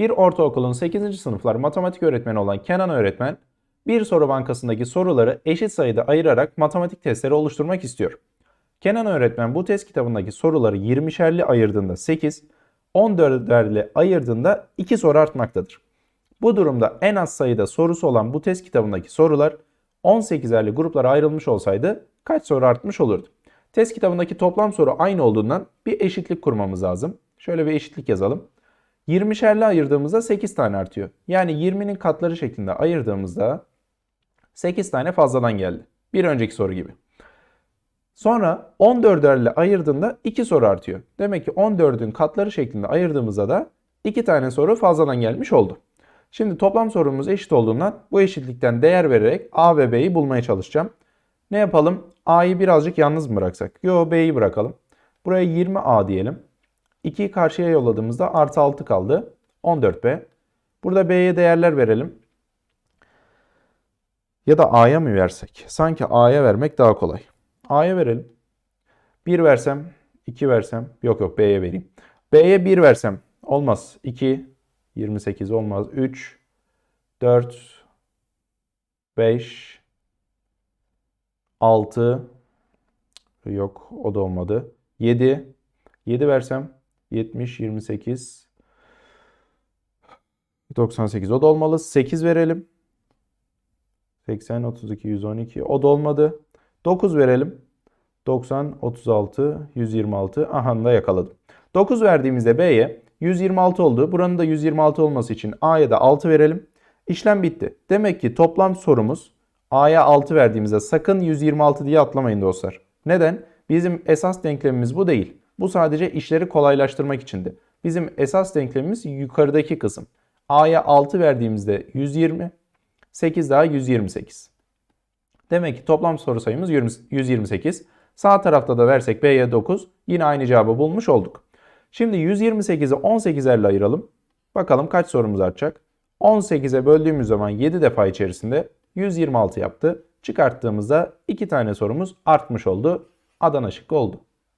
Bir ortaokulun 8. sınıflar matematik öğretmeni olan Kenan öğretmen, bir soru bankasındaki soruları eşit sayıda ayırarak matematik testleri oluşturmak istiyor. Kenan öğretmen bu test kitabındaki soruları 20'şerli ayırdığında 8, 14'erli ayırdığında 2 soru artmaktadır. Bu durumda en az sayıda sorusu olan bu test kitabındaki sorular 18'erli gruplara ayrılmış olsaydı kaç soru artmış olurdu? Test kitabındaki toplam soru aynı olduğundan bir eşitlik kurmamız lazım. Şöyle bir eşitlik yazalım. 20'şerli ayırdığımızda 8 tane artıyor. Yani 20'nin katları şeklinde ayırdığımızda 8 tane fazladan geldi. Bir önceki soru gibi. Sonra 14'erle ayırdığında 2 soru artıyor. Demek ki 14'ün katları şeklinde ayırdığımızda da 2 tane soru fazladan gelmiş oldu. Şimdi toplam sorumuz eşit olduğundan bu eşitlikten değer vererek A ve B'yi bulmaya çalışacağım. Ne yapalım? A'yı birazcık yalnız mı bıraksak? Yo B'yi bırakalım. Buraya 20A diyelim. 2'yi karşıya yolladığımızda artı 6 kaldı. 14B. Burada B'ye değerler verelim. Ya da A'ya mı versek? Sanki A'ya vermek daha kolay. A'ya verelim. 1 versem, 2 versem. Yok yok B'ye vereyim. B'ye 1 versem. Olmaz. 2, 28 olmaz. 3, 4, 5, 6, yok o da olmadı. 7, 7 versem 70, 28, 98 o da olmalı. 8 verelim. 80, 32, 112 o da olmadı. 9 verelim. 90, 36, 126. Aha da yakaladım. 9 verdiğimizde B'ye 126 oldu. Buranın da 126 olması için A'ya da 6 verelim. İşlem bitti. Demek ki toplam sorumuz A'ya 6 verdiğimizde sakın 126 diye atlamayın dostlar. Neden? Bizim esas denklemimiz bu değil. Bu sadece işleri kolaylaştırmak içindi. Bizim esas denklemimiz yukarıdaki kısım. A'ya 6 verdiğimizde 120, 8 daha 128. Demek ki toplam soru sayımız 20 128. Sağ tarafta da versek B'ye 9 yine aynı cevabı bulmuş olduk. Şimdi 128'i 18'erle ayıralım. Bakalım kaç sorumuz artacak. 18'e böldüğümüz zaman 7 defa içerisinde 126 yaptı. Çıkarttığımızda 2 tane sorumuz artmış oldu. Adana şıkkı oldu.